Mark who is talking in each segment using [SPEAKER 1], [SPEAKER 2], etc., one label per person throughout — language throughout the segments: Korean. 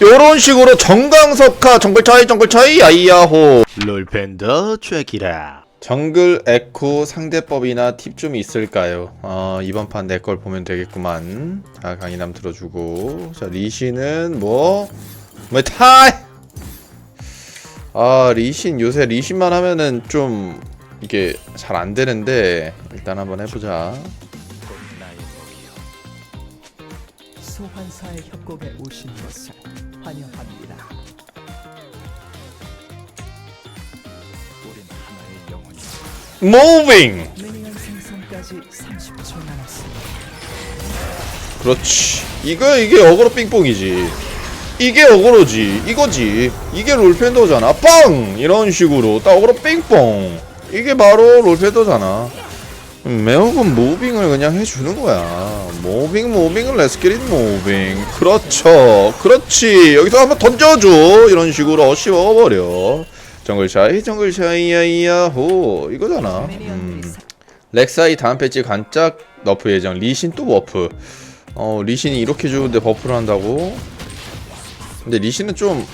[SPEAKER 1] 요런 식으로 정강석화 정글 차이 정글 차이 아이야호. 롤팬더 트랙이라. 정글 에코 상대법이나 팁 좀 있을까요? 어, 이번 판 내 걸 보면 되겠구만. 자 강의남 들어주고. 자 리신은 뭐? 뭐 타이 아 리신 요새 리신만 하면은 좀 이게 잘 안 되는데 일단 한번 해보자
[SPEAKER 2] 소환사의 협곡에 오신 것을 환영합니다. 우린 하나의 영혼이
[SPEAKER 1] 무빙
[SPEAKER 2] 미니언 생성까지 30초 남았습니다.
[SPEAKER 1] 그렇지. 이거 이게 어그로 삥뽕이지. 이게 어그로지. 이거지. 이게 롤팬더잖아. 빵! 이런 식으로 딱 어그로 삥뽕. 이게 바로 롤팬더잖아. 매우군 무빙을 그냥 해주는 거야. 무빙 무빙은 레스키릿 무빙. 그렇죠. 그렇지. 여기서 한번 던져줘. 이런 식으로 어시 먹어버려. 정글샤이 정글샤이 야이야호 이거잖아. 음. 렉사이 다음 패치 간짝 너프 예정 리신 또 버프 어 리신이 이렇게 좋은데 버프를 한다고 근데 리신은 좀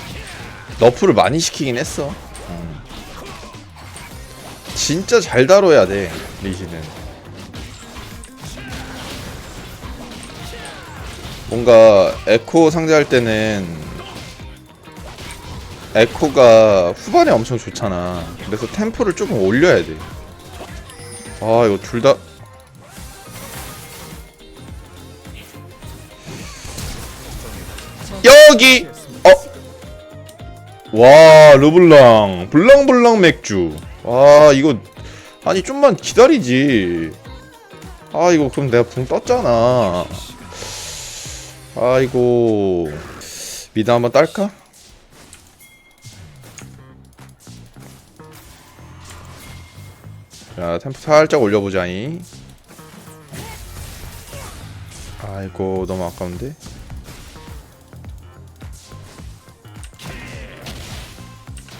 [SPEAKER 1] 너프를 많이 시키긴 했어 음. 진짜 잘 다뤄야 돼 리신은. 뭔가 에코 상대할 때는 에코가 후반에 엄청 좋잖아. 그래서 템포를 조금 올려야 돼. 아 이거 둘 다. 여기! 어. 와 르블랑. 블랑블랑 맥주 와 이거 아니 좀만 기다리지. 아 이거 그럼 내가 붕 떴잖아. 아이고. 미드 한번 딸까? 자 템포 살짝 올려보자이 아이고 너무 아까운데?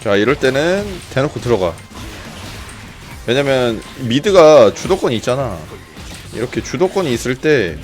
[SPEAKER 1] 자 이럴 때는 대놓고 들어가 왜냐면 미드가 주도권이 있잖아 이렇게 주도권이 있을 때.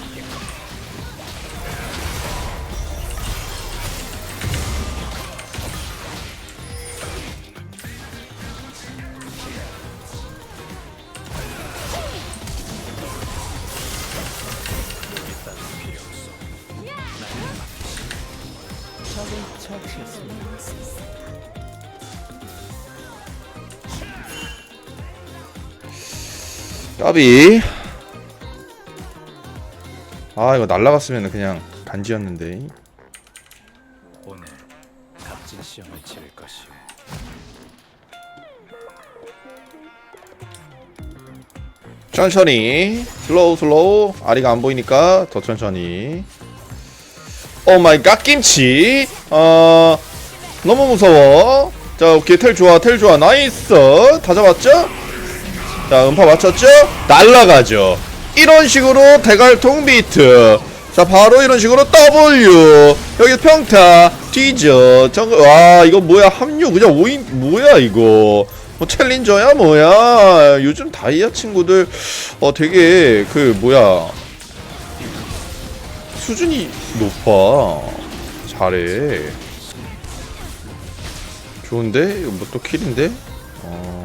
[SPEAKER 1] 까비. 아 이거 날라갔으면 그냥 간지였는데.
[SPEAKER 2] 오늘 값진 시험을 치를 것이오.
[SPEAKER 1] 천천히. 슬로우 슬로우. 아리가 안 보이니까 더 천천히. 오 마이 갓 김치. 어 너무 무서워. 자 오케이. 텔 좋아 텔 좋아. 나이스. 다 잡았죠 자 음파 맞췄죠? 날라가죠. 이런 식으로 대갈통 비트. 자 바로 이런 식으로 W. 여기 평타 뒤져 정글 와 이거 뭐야? 합류 그냥 5인 뭐야 이거? 뭐 챌린저야 뭐야? 요즘 다이아 친구들 어 되게 그 뭐야? 수준이 높아. 잘해. 좋은데? 이거 뭐 또 킬인데? 어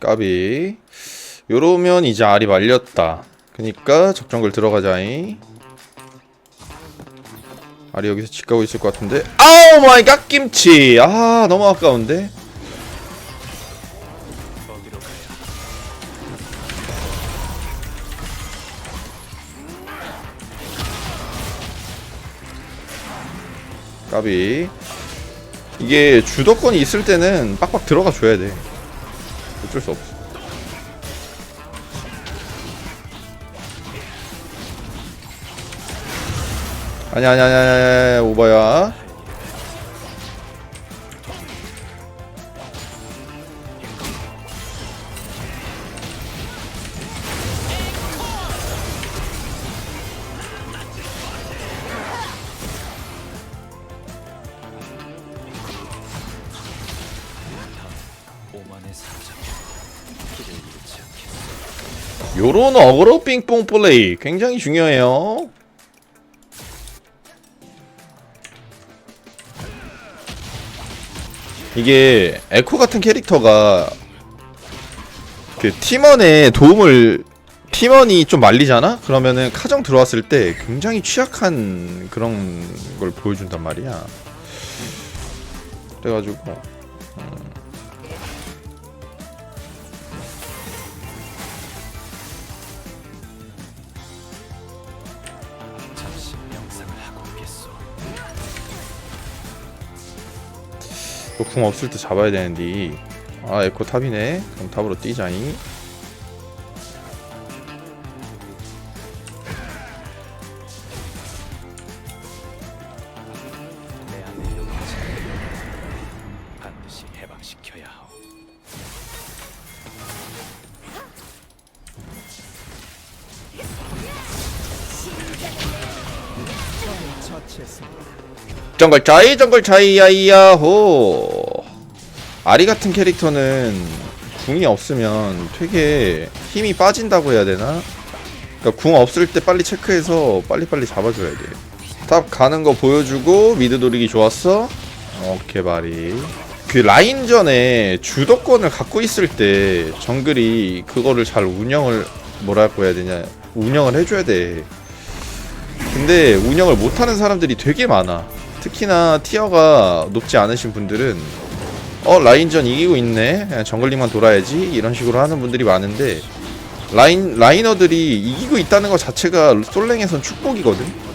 [SPEAKER 1] 까비. 요러면 이제 알이 말렸다. 그니까 적정글 들어가자잉 알이 여기서 집 가고 있을 것 같은데. 아우 마이 갓 김치! 아 너무 아까운데. 까비. 이게 주도권이 있을 때는 빡빡 들어가 줘야 돼 어쩔 수 없어. 아니야 아니야 아니야 아니야 오바야 요런 어그로 빙뽕 플레이 굉장히 중요해요. 이게 에코 같은 캐릭터가 그 팀원의 도움을 팀원이 좀 말리잖아? 그러면은 카정 들어왔을 때 굉장히 취약한 그런 걸 보여준단 말이야. 그래가지고
[SPEAKER 2] 잠
[SPEAKER 1] 그궁 없을 때 잡아야 되는데 아 에코 탑이네 그럼 탑으로 뛰자니
[SPEAKER 2] 내 안에 영혼을 반드시 해방시켜야 하오. 처치했습니다.
[SPEAKER 1] 정글 차이 정글 차이 야이야호 아리 같은 캐릭터는 궁이 없으면 되게 힘이 빠진다고 해야 되나? 그러니까 궁 없을 때 빨리 체크해서 빨리빨리 잡아줘야 돼. 탑 가는 거 보여주고 미드 돌리기 좋았어. 오케이 바리. 그 라인전에 주도권을 갖고 있을 때 정글이 그거를 잘 운영을 뭐라고 해야 되냐 운영을 해줘야 돼. 근데 운영을 못하는 사람들이 되게 많아. 특히나 티어가 높지 않으신 분들은 어 라인전 이기고 있네 그냥 정글링만 돌아야지 이런 식으로 하는 분들이 많은데 라인 라이너들이 이기고 있다는 것 자체가 솔랭에선 축복이거든.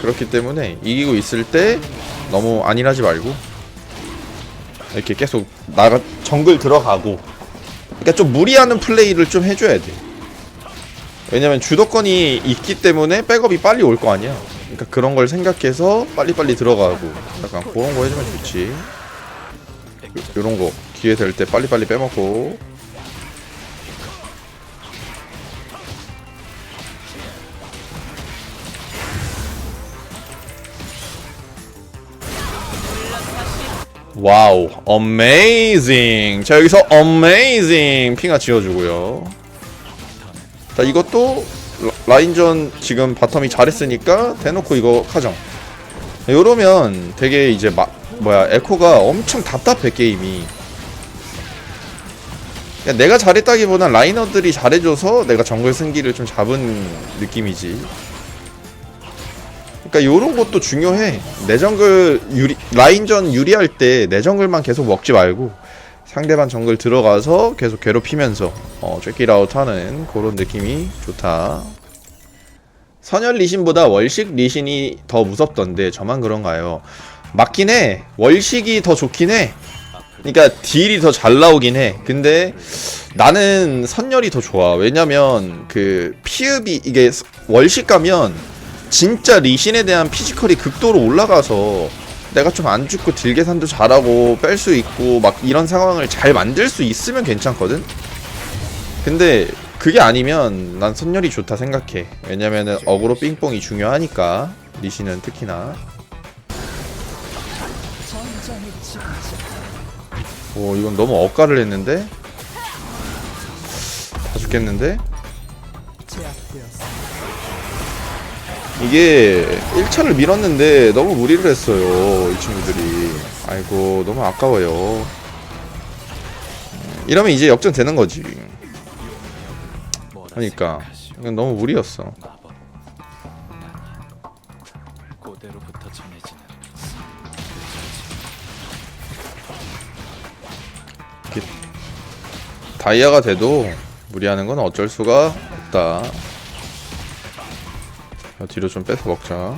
[SPEAKER 1] 그렇기 때문에 이기고 있을 때 너무 안일하지 말고 이렇게 계속 나가 정글 들어가고 그러니까 좀 무리하는 플레이를 좀 해줘야 돼. 왜냐면 주도권이 있기 때문에 백업이 빨리 올 거 아니야. 그러니까 그런 걸 생각해서 빨리빨리 들어가고 약간 그런 거 해주면 좋지. 요- 요런 거 기회 될 때 빨리빨리 빼먹고 와우 어메이징 자 여기서 어메이징 핑하 지어주고요 자 이것도 라- 라인전 지금 바텀이 잘했으니까 대놓고 이거 카정 요러면 되게 이제 마, 뭐야 에코가 엄청 답답해 게임이. 내가 잘했다기보단 라이너들이 잘해줘서 내가 정글 승기를 좀 잡은 느낌이지. 그러니까 요런 것도 중요해. 내 정글 유리 라인전 유리할 때 내 정글만 계속 먹지 말고 상대방 정글 들어가서 계속 괴롭히면서 어 쬐끼라웃 하는 그런 느낌이 좋다 선열 리신보다 월식 리신이 더 무섭던데 저만 그런가요? 맞긴 해. 월식이 더 좋긴 해. 그러니까 딜이 더 잘 나오긴 해. 근데 나는 선열이 더 좋아. 왜냐면 그 피읍이 이게 월식 가면 진짜 리신에 대한 피지컬이 극도로 올라가서 내가 좀 안 죽고 딜 계산도 잘하고 뺄 수 있고 막 이런 상황을 잘 만들 수 있으면 괜찮거든. 근데 그게 아니면 난 선열이 좋다 생각해. 왜냐면은 어그로 삥뽕이 중요하니까 리신은 특히나. 오 이건 너무 억가를 했는데 다 죽겠는데
[SPEAKER 2] 제압되었습니다.
[SPEAKER 1] 이게 1차를 밀었는데 너무 무리를 했어요 이 친구들이. 아이고 너무 아까워요. 음, 이러면 이제 역전 되는 거지. 그러니까? 이건 너무 무리였어. 다이아가 돼도 무리하는 건 어쩔 수가 없다 자, 뒤로 좀 뺏어 먹자.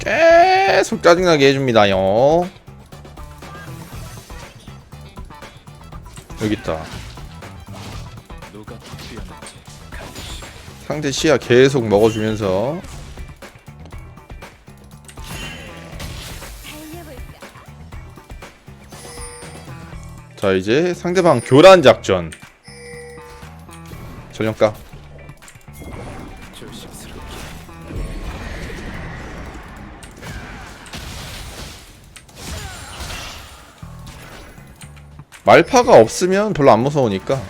[SPEAKER 1] 계속 짜증나게 해줍니다요. 여기 있다. 상대 시야 계속 먹어주면서. 자 이제 상대방 교란 작전. 전령가 말파가 없으면 별로 안 무서우니까.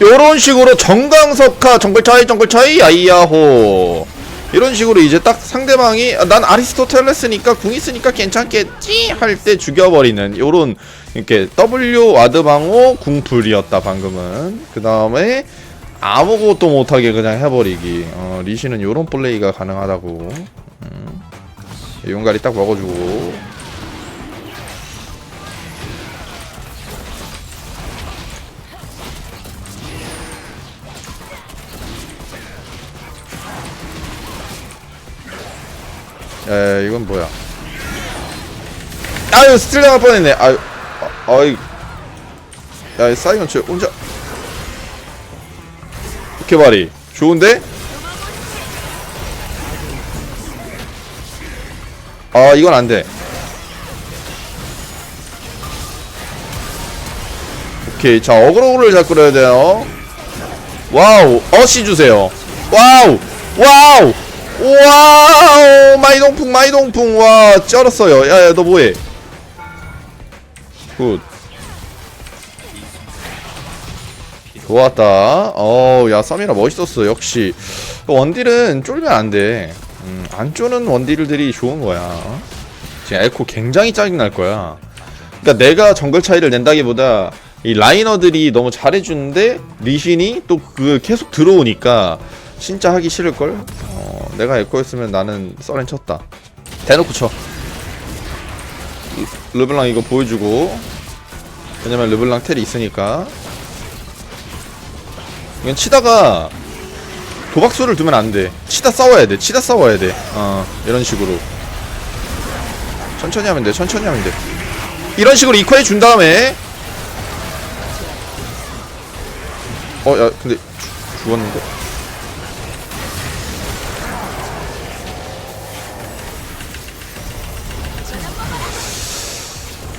[SPEAKER 1] 요런 식으로 정강석화 정글 차이 정글 차이 아이야호. 이런 식으로 이제 딱 상대방이 아, 난 아리스토텔레스니까 궁 있으니까 괜찮겠지? 할 때 죽여버리는 요런 이렇게 W 와드 방어 궁풀이었다 방금은. 그 다음에 아무것도 못하게 그냥 해버리기. 어, 리시는 요런 플레이가 가능하다고. 음. 용가리 딱 먹어주고. 에 이건 뭐야? 아유 스틸 당할 뻔했네. 아유 아, 아이. 야 사이먼 저 혼자 개발이. 좋은데? 아 이건 안돼. 오케이 자 어그로를 잘 끌어야 돼요. 와우 어시 주세요. 와우 와우 와우 마이동풍 마이동풍. 와 쩔었어요. 야야 너 뭐해? 굿 좋았다. 어우, 야, 쌈이라 멋있었어. 역시. 원딜은 쫄면 안 돼. 음, 안 쪼는 원딜들이 좋은 거야. 지금 에코 굉장히 짜증날 거야. 그니까 내가 정글 차이를 낸다기보다 이 라이너들이 너무 잘해주는데 리신이 또 그 계속 들어오니까 진짜 하기 싫을걸? 어, 내가 에코였으면 나는 썰렌 쳤다. 대놓고 쳐. 이- 르블랑 이거 보여주고. 왜냐면 르블랑 텔이 있으니까. 이건 치다가 도박수를 두면 안 돼. 치다 싸워야 돼. 치다 싸워야 돼. 어, 이런 식으로. 천천히 하면 돼. 천천히 하면 돼. 이런 식으로 이퀄해 준 다음에 어, 야, 근데 죽- 죽었는데.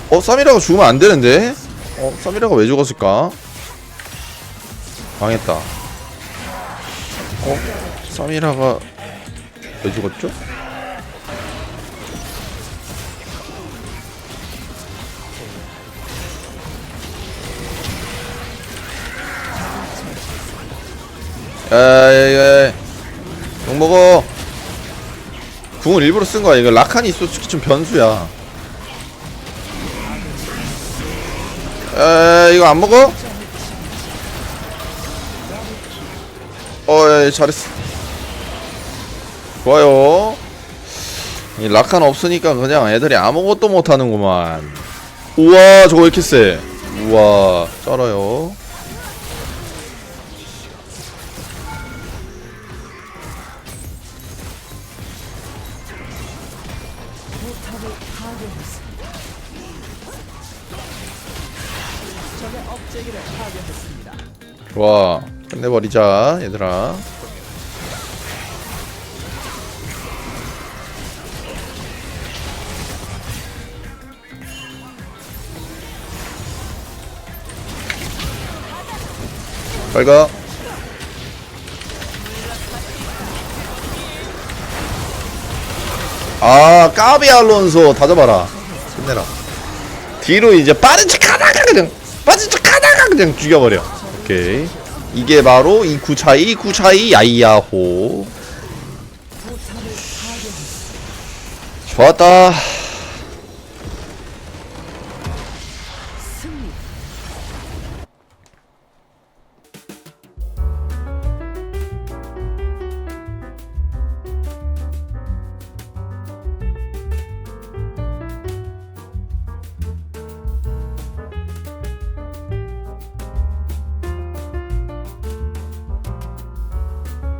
[SPEAKER 1] 어, 쌈이라가 죽으면 안 되는데? 어, 쌈이라가 왜 죽었을까? 망했다. 어? 쌈이라가 왜 죽었죠? 에이, 욕 먹어. 궁을 일부러 쓴 거야. 이거 라칸이 솔직히 좀 변수야. 에, 이거 안 먹어? 어, 예, 잘했어. 좋아요. 이 라칸 없으니까 그냥 애들이 아무것도 못하는구만. 우와, 저거 왜 이렇게 세? 우와, 쩔어요. 좋아. 끝내버리자, 얘들아. 빨리 가. 아, 까비 알론소 다 잡아라. 끝내라. 뒤로 이제 빠른 척 하다가 그냥, 빠른 척 하다가 그냥 죽여버려. 오케이. 이게 바로 이 구차이, 구차이, 야이야호. 좋았다.